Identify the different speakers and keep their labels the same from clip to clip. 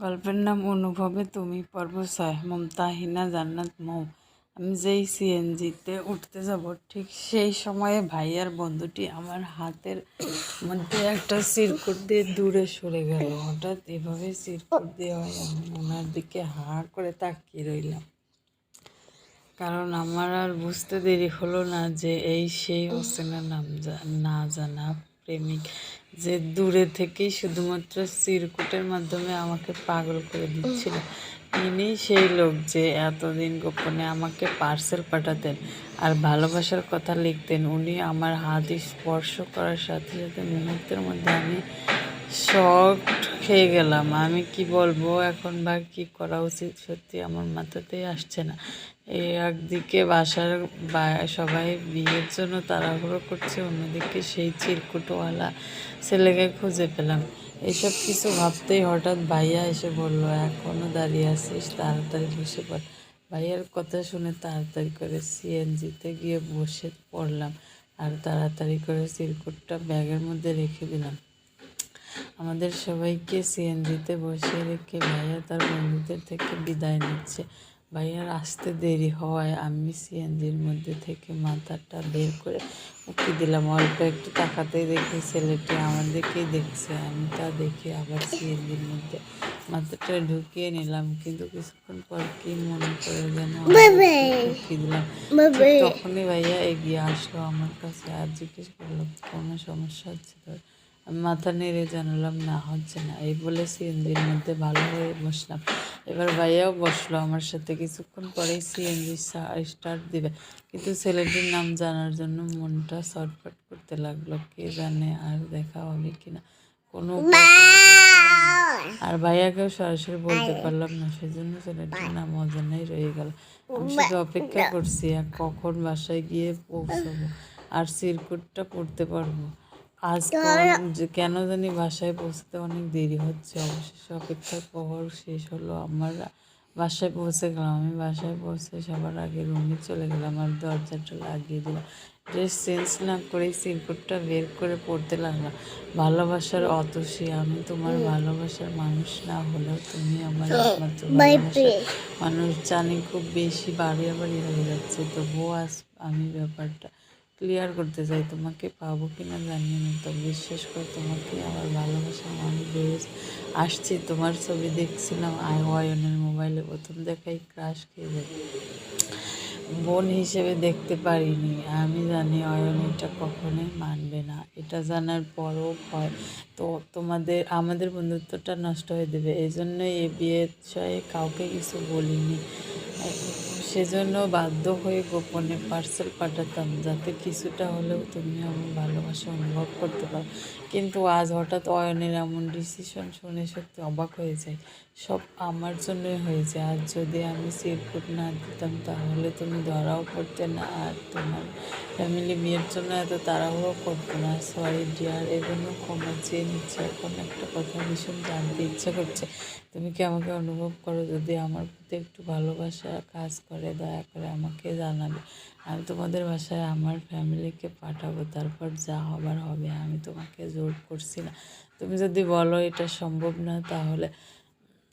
Speaker 1: গল্পের নাম অনুভবে তুমি পর্ব ছয় মমতাহিনা জান্নাত মৌ। আমি যেই সিএনজিতে উঠতে যাব, ঠিক সেই সময়ে ভাইয়ার বন্ধুটি আমার হাতের মধ্যে একটা সিরকুট দিয়ে দূরে সরে গেল। হঠাৎ এভাবে সিরকুট দিয়ে আমি ওনার দিকে হা করে তাকিয়ে রইলাম। কারণ আমার আর বুঝতে দেরি হলো না যে এই সেই হোসেনের নাম না জানা প্রেমিক, যে দূরে থেকেই শুধুমাত্র সিরকুটের মাধ্যমে আমাকে পাগল করে দিচ্ছিল। ইনি সেই লোক যে এতদিন গোপনে আমাকে পার্সেল পাঠাতেন আর ভালোবাসার কথা লিখতেন, উনি আমার হাত স্পর্শ করার সাথে সাথে মুহূর্তের মধ্যে আমি শক খেয়ে গেলাম। আমি কি বলব, এখন বা কি করা উচিত সত্যি আমার মাথাতেই আসছে না। এই একদিকে বাসার সবাই বিয়ের জন্য তাড়াহুড়ো করছে, অন্যদিকে সেই চিরকুটওয়ালা ছেলেকে খুঁজে পেলাম। এইসব কিছু ভাবতেই হঠাৎ ভাইয়া এসে বলল এখনও দাঁড়িয়ে আছিস? তাড়াতাড়ি বসে পড়। ভাইয়ার কথা শুনে তাড়াতাড়ি করে সিএনজিতে গিয়ে বসে পড়লাম আর তাড়াতাড়ি করে চিরকুটটা ব্যাগের মধ্যে রেখে দিলাম। আমাদের সবাইকে সিএনজিতে বসিয়ে রেখে ভাইয়া তার বন্ধুদের থেকে বিদায় নিচ্ছে। ভাইয়ার আসতে দেরি হওয়ায় আমি সিএনজির মধ্যে থেকে মাথাটা বের করে উকি দিলাম। অল্প একটু তাকাতেই দেখি ছেলেটি আমার দিকেই দেখছে। আমি তা দেখে আবার সিএনজির মধ্যে মাথাটা ঢুকিয়ে নিলাম। কিন্তু কিছুক্ষণ পর কি মনে করে যেন উকি দিলাম। তখনই ভাইয়া এগিয়ে আসলো আমার কাছে আর জিজ্ঞেস করল কোনো সমস্যা হচ্ছে তোর? মাথা নেড়ে জানালাম, না, হচ্ছে না। এই বলে সিএনজির মধ্যে ভালো হয়ে বসলাম। এবার ভাইয়াও বসল আমার সাথে। কিছুক্ষণ পরেই সিএনজি স্টার্ট দিবে। কিন্তু ছেলেটির নাম জানার জন্য মনটা ছটফট করতে লাগল। কে জানে আর দেখা হবে কিনা। কোনো। আর ভাইয়াকেও সরাসরি বলতে পারলাম না, সেজন্য ছেলেটির নাম অজানাই রয়ে গেল। আমি শুধু অপেক্ষা করছি, আর কখন বাসায় গিয়ে পৌঁছবো? আর সিরকুটটা পড়তে পারব? আজ কোন- জানি বাসায় পৌঁছতে অনেক দেরি হচ্ছে। অবশেষে অপেক্ষার প্রহর শেষ হলো আমার বাসায় পৌঁছে গেলাম। আমি বাসায় পৌঁছে সবার আগে রুমে চলে গেলাম আর দরজাটা লাগিয়ে দিলাম। ড্রেস চেঞ্জ না করেই সিরকুটটা বের করে পড়তে লাগলাম। ভালোবাসার অতসী আমি তোমার ভালোবাসার মানুষ না হলেও তুমি আমার একমাত্র মানুষ জানি খুব বেশি বাড়িয়াবাড়ি হয়ে যাচ্ছে। তবুও আজ আমি ব্যাপারটা ক্লিয়ার করতে চাই, তোমাকে পাবো কি না জানি না তো বিশ্বাস করে তোমাকে আমার ভালোবাসা মানুষ ভেবেছি আসছি। তোমার ছবি দেখছিলাম আয় অয়নের মোবাইলে প্রথম দেখাই ক্রাশ খেয়ে যায়। বোন হিসেবে দেখতে পারিনি, আমি জানি অয়ন এটা কখনোই মানবে না। এটা জানার পরও হয় তো তোমাদের, আমাদের বন্ধুত্বটা নষ্ট হয়ে দেবে এই জন্যই এ বিষয়ে কাউকে কিছু বলিনি। সেজন্য বাধ্য হয়ে গোপনে পার্সেল পাঠাতাম। যাতে কিছুটা হলেও তুমি আমার ভালোবাসা অনুভব করতে পারো। কিন্তু আজ হঠাৎ অয়নের এমন ডিসিশন শুনে সত্যি অবাক হয়ে যায় সব আমার জন্যই হয়েছে আর যদি আমি সিরকুট না দিতাম, তাহলে তুমি ধরাও পড়তে না। আর তোমার ফ্যামিলি মেয়ের জন্য এত তাড়াহুড়ো করতো না। সরি ডিয়ার এজন্য ক্ষমা চেয়ে নিচ্ছে। এখন একটা কথা ভীষণ জানতে ইচ্ছা করছে। তুমি কি আমাকে অনুভব করো যদি আমার প্রতি একটু ভালোবাসা কাজ করে? দয়া করে আমাকে জানাবে। আমি তোমাদের বাসায় আমার ফ্যামিলিকে পাঠাবো, তারপর যা হবার হবে, আমি তোমাকে জোর করছি না। তুমি যদি বলো এটা সম্ভব না, তাহলে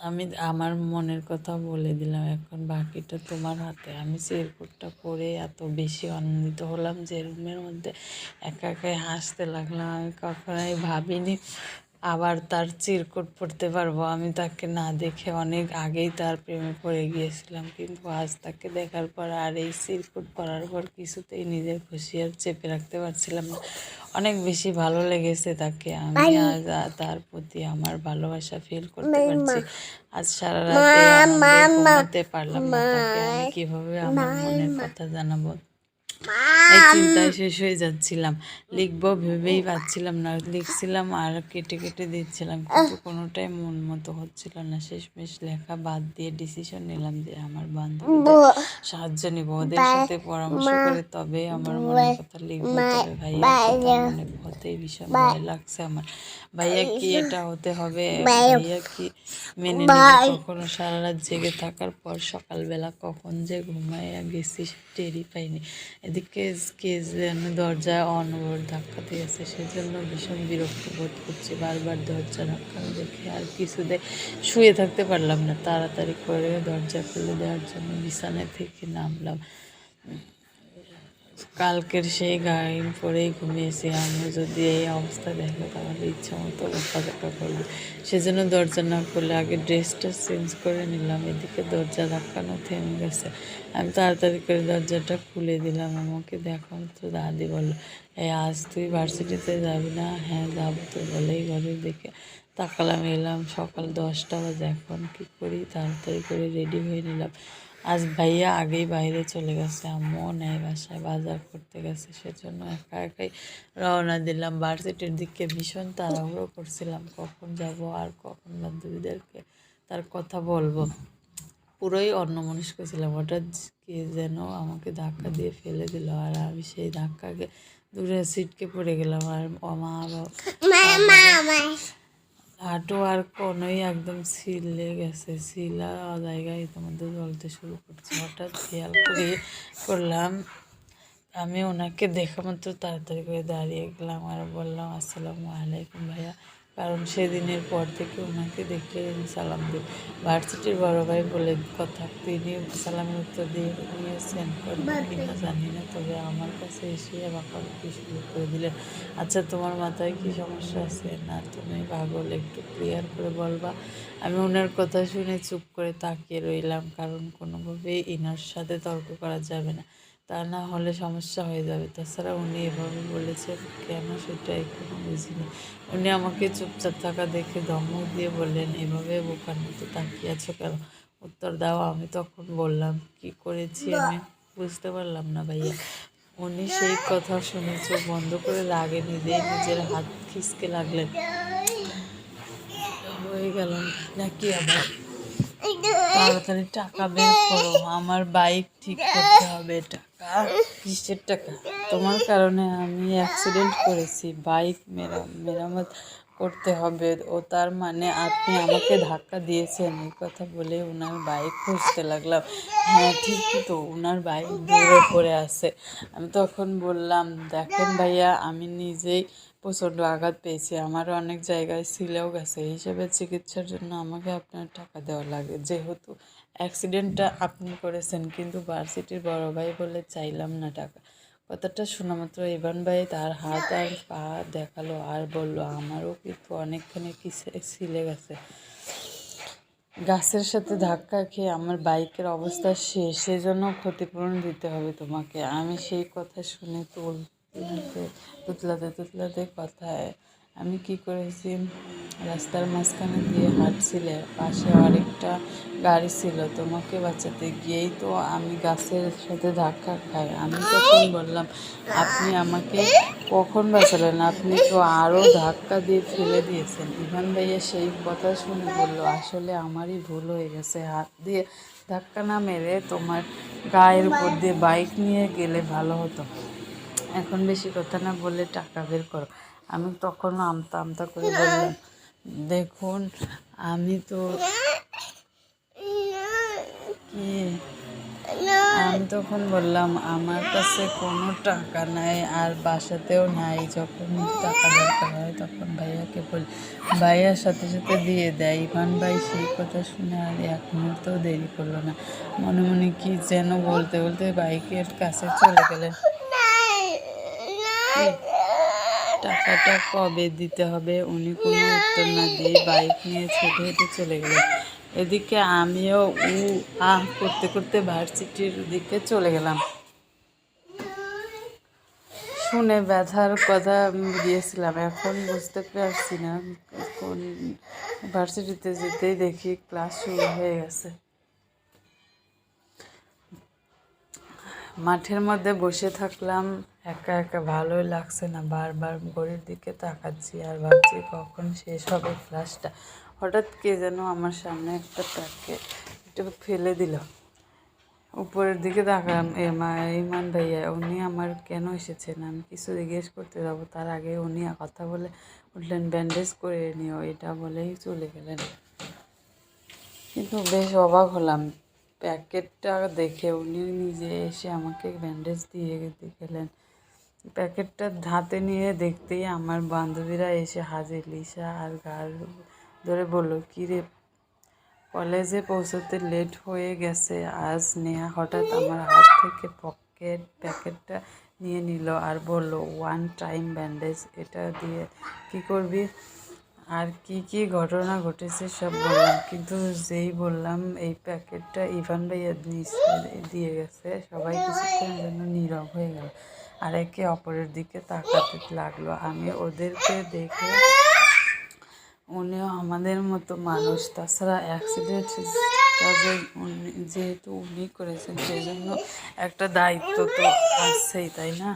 Speaker 1: আমি আমার মনের কথা বলে দিলাম। এখন বাকিটা তোমার হাতে। আমি এয়ারপোর্টটা পরে এত বেশি আনন্দিত হলাম যে রুমের মধ্যে একা একাই হাসতে লাগলাম। আমি কখনোই ভাবিনি আবার তার চিরকুট পড়তে পারব। আমি তাকে না দেখে অনেক আগেই তার প্রেমে পড়ে গিয়েছিলাম। কিন্তু আজ তাকে দেখার পর আর এই চিরকুট পড়ার পর কিছুতেই নিজের খুশি আর চেপে রাখতে পারছিলাম না। অনেক বেশি ভালো লেগেছে তাকে। আমি আজ তার প্রতি আমার ভালোবাসা ফিল করতে পারছি। আজ সারা রাতে ঘুমাতে পারলাম না তাকে। আমি কীভাবে আমার মনের কথা জানাব? চিন্তায় শেষ হয়ে যাচ্ছিলাম। লিখব ভেবেই পাচ্ছিলাম না। লিখছিলাম আর কেটে কেটে দিচ্ছিলাম কিন্তু কোনোটাই মন মতো হচ্ছিল না। শেষমেশ লেখা বাদ দিয়ে ডিসিশন নিলাম যে আমার বান্ধবীদের সাহায্য নিব ওদের সাথে পরামর্শ করে তবে আমার মনের কথা লিখব। তবে ভাইয়া মনে হতেই ভীষণ ভয় লাগছে আমার। ভাইয়া কি এটা হতে হবে? ভাইয়া কি মেনে নেবে? কখনো সারা রাত জেগে থাকার পর সকালবেলা কখন যে ঘুমাইয়া গেছি টেরই পাইনি। এদিকে কে যেন দরজায় অনবর ধাক্কা দিয়েছে সেজন্য ভীষণ বিরক্ত বোধ করছি। বারবার দরজা ধাক্কা দেখে আর কিছুতে শুয়ে থাকতে পারলাম না। তাড়াতাড়ি করে দরজা খুলে দেওয়ার জন্য বিছানা থেকে নামলাম। কালকের সেই গাড়ি পরেই ঘুমিয়েছি। আমি যদি এই অবস্থা দেখো তাহলে ইচ্ছা মতো দেখা করবে সেজন্য দরজা না খুলে আগে ড্রেসটা চেঞ্জ করে নিলাম। এদিকে দরজা ধাক্কানো থেমে গেছে। আমি তাড়াতাড়ি করে দরজাটা খুলে দিলাম। আমাকে দেখো তো দাদি বলল, এই আজ তুই ভার্সিটিতে যাবি না? হ্যাঁ যাব তো। বলেই ঘরের দিকে তাকালাম, এলাম। সকাল দশটা বাজে। এখন কী করি? তাড়াতাড়ি করে রেডি হয়ে নিলাম। আজ ভাইয়া আগেই বাইরে চলে গেছে আম্মুও নেই বাসায় বাজার করতে গেছে সেজন্য একা একাই রওনা দিলাম। ভার্সিটির দিকে ভীষণ তাড়াহুড়ো করছিলাম কখন যাব আর কখন বান্ধবীদেরকে তার কথা বলব। পুরোই অন্যমনস্ক ছিলাম হঠাৎ কে যেন আমাকে ধাক্কা দিয়ে ফেলে দিল আর আমি সেই ধাক্কাকে দূরে সিটকে পড়ে গেলাম আর মা বাবা হাঁটু আর কোনোই একদম ছিলে গেছে শিলা জায়গায় ইতিমধ্যে জ্বলতে শুরু করছে। হঠাৎ খেয়াল করে করলাম, আমি ওনাকে দেখা মাত্র তাড়াতাড়ি করে দাঁড়িয়ে গেলাম আর বললাম, আসসালামু আলাইকুম ভাইয়া। কারণ সেদিনের পর থেকে ওনাকে দেখলে আমি সালাম দিই ভার্সিটির বড় ভাই বলে কথা তিনি সালামের উত্তর দিয়ে নিয়েছেন কিনা জানি না তবে আমার কাছে এসে বাঁকাবাকি শুরু করে দিলেন। আচ্ছা তোমার মাথায় কি সমস্যা আছে? না তুমি পাগল একটু ক্লিয়ার করে বলবা। আমি ওনার কথা শুনে চুপ করে তাকিয়ে রইলাম কারণ কোনোভাবেই ইনার সাথে তর্ক করা যাবে না। তা না হলে সমস্যা হয়ে যাবে। তাছাড়া উনি এভাবে বলেছেন কেন সেটা এখনও বুঝিনি? উনি আমাকে চুপচাপ থাকা দেখে ধমক দিয়ে বললেন এভাবে বোকার মতো তাকিয়ে আছো কেন? উত্তর দাও আমি তখন বললাম কি করেছি আমি বুঝতে পারলাম না ভাইয়া। উনি সেই কথা শুনে চোখ বন্ধ করে রাগে নিজেই নিজের হাত খিসকে লাগলেন। হয়ে গেল নাকি আবার? তাড়াতাড়ি টাকা বের করো আমার বাইক ঠিক করতে হবে টাকা কিসের টাকা? তোমার কারণে আমি অ্যাক্সিডেন্ট করেছি। বাইক মেরা, মেরামত করতে হবে। ও তার মানে আপনি আমাকে ধাক্কা দিয়েছেন। এই কথা বলে ওনার বাইক খুঁজতে লাগলাম। হ্যাঁ ঠিকই তো ওনার বাইক দূরে পড়ে আছে। আমি তখন বললাম, দেখেন ভাইয়া, আমি নিজেই প্রচণ্ড আঘাত পেয়েছি। আমারও অনেক জায়গায় ছিলেও গেছে। হিসেবে চিকিৎসার জন্য আমাকে আপনার টাকা দেওয়া লাগে। যেহেতু অ্যাক্সিডেন্টটা আপনি করেছেন, কিন্তু ভার্সিটির বড় ভাই বলে চাইলাম না টাকা। কথাটা শোনা মাত্র ইভান ভাই তার হাত আর পা দেখাল আর বলল, আমারও কিন্তু অনেকখানি ছিলে গেছে। গাছের সাথে ধাক্কা খেয়ে আমার বাইকের অবস্থা শেষ, সেজন্য ক্ষতিপূরণ দিতে হবে তোমাকে। আমি সেই কথা শুনে তুল তুতলাতে তুতলাতে কথায় আমি কি করেছি? রাস্তার মাঝখানে দিয়ে হাঁটছিলে, পাশে আরেকটা গাড়ি ছিল, তোমাকে বাঁচাতে গিয়েই তো আমি গাছের সাথে ধাক্কা খাই। আমি তখন বললাম, আপনি আমাকে কখন বাঁচালেন? আপনি তো আরও ধাক্কা দিয়ে ফেলে দিয়েছেন। ইভান ভাইয়া সেই কথা শুনে বলল, আসলে আমারই ভুল হয়ে গেছে। হাত দিয়ে ধাক্কা না মেরে তোমার গায়ের উপর দিয়ে বাইক নিয়ে গেলে ভালো হতো। এখন বেশি কথা না বলে টাকা বের করো। আমি তখন আমতা আমতা করে বললাম দেখুন আমি তো কি? আমি তখন বললাম আমার কাছে কোনো টাকা নাই আর বাসাতেও নাই। যখন টাকা দরকার হয় তখন ভাইয়াকে বলি। ভাইয়ার সাথে সাথে দিয়ে দেয়। ইভান ভাই সেই কথা শুনে আর এক মুহূর্তেও দেরি করল না। মনে মনে কি যেন বলতে বলতে বাইকের কাছে চলে গেলেন। টাকাটা কবে দিতে হবে? উনি কোনো উত্তর না দিয়ে বাইক নিয়ে ছুটে হেঁটে চলে গেলেন। এদিকে আমিও উ আহ করতে করতে ভার্সিটির দিকে চলে গেলাম। শুনে ব্যথার কথা দিয়েছিলাম। এখন বুঝতে পারছি না কোন ভার্সিটিতে যেতেই দেখি ক্লাস শুরু হয়ে গেছে। মাঠের মধ্যে বসে থাকলাম। একা একা ভালোই লাগছে না। বারবার ঘড়ির দিকে তাকাচ্ছি আর ভাবছি কখন শেষ হবে ক্লাসটা হঠাৎ কে যেন আমার সামনে একটা ট্রাককে একটু ফেলে দিল। উপরের দিকে তাকালাম ইমান ভাইয়া, উনি আমার কেন এসেছেন? আমি কিছু জিজ্ঞেস করতে যাব। তার আগে উনি কথা বলে উঠলেন, ব্যান্ডেজ করে নিও, এটা বলেই চলে গেলেন। কিন্তু বেশ অবাক হলাম। প্যাকেটটা দেখে উনি নিজে এসে আমাকে ব্যান্ডেজ দিয়ে গেলেন প্যাকেটটা হাতে নিয়ে দেখতেই আমার বান্ধবীরা এসে হাজির। লিসা আর গাল ধরে বলল, কী রে, কলেজে পৌঁছতে লেট হয়ে গেছে। আজ নেহা হঠাৎ আমার হাত থেকে পকেট প্যাকেটটা নিয়ে নিল আর বলল, ওয়ান টাইম ব্যান্ডেজ, এটা দিয়ে কি করবি? আর কি কি ঘটনা ঘটেছে সব বললাম। কিন্তু যেই বললাম, এই প্যাকেটটা ইভান ভাইয়া দিয়ে গেছে। সবাই কিছুক্ষণের জন্য নীরব হয়ে গেল। আর একে অপরের দিকে তাকাতে লাগল। আমি ওদেরকে দেখে উনিও আমাদের মতো মানুষ। তাছাড়া অ্যাক্সিডেন্ট যেহেতু উনি করেছেন সেই জন্য একটা দায়িত্ব তো আছেই, তাই না?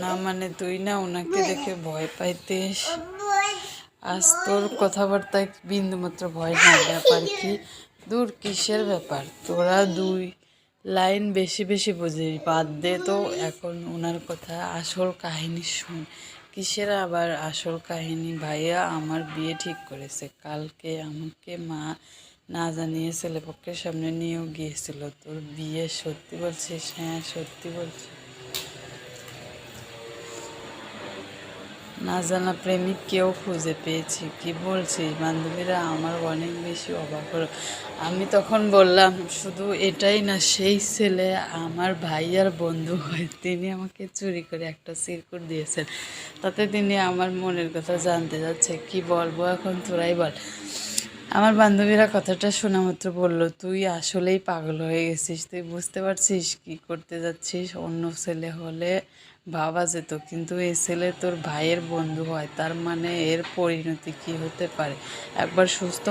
Speaker 1: না মানে তুই না ওনাকে দেখে ভয় পাইতিস? আজ তোর কথাবার্তায় বিন্দুমাত্র ভয় না ব্যাপার কি? দূর কিসের ব্যাপার? তোরা দুই লাইন বেশি বেশি বুঝিস। বাদ দে তো, এখন ওনার কথা। আসল কাহিনী শুন। কিসের আবার আসল কাহিনী? ভাইয়া আমার বিয়ে ঠিক করেছে। কালকে আমাকে মা না জানিয়ে ছেলেপক্ষের সামনে নিয়েও গিয়েছিল। তোর বিয়ে সত্যি বলছিস? হ্যাঁ সত্যি বলছি। না জানা প্রেমিক কেউ খুঁজে পেয়েছি। কি বলছিস বান্ধবীরা আমার অনেক বেশি অবাক হলো। আমি তখন বললাম, শুধু এটাই না, সেই ছেলে আমার ভাইয়ার বন্ধু হয়, তিনি আমাকে চুরি করে একটা সিরকুট দিয়েছেন। তাতে তিনি আমার মনের কথা জানতে যাচ্ছে। কি বলব এখন তোরাই বল। আমার বান্ধবীরা কথাটা শোনা মাত্র বলল, তুই আসলেই পাগল হয়ে গেছিস। তুই বুঝতে পারছিস কি করতে যাচ্ছিস? অন্য ছেলে হলে ভাবা যেত, কিন্তু এই ছেলে তোর ভাইয়ের বন্ধু হয়, তার মানে এর পরিণতি কি হতে পারে? একবার সুস্থ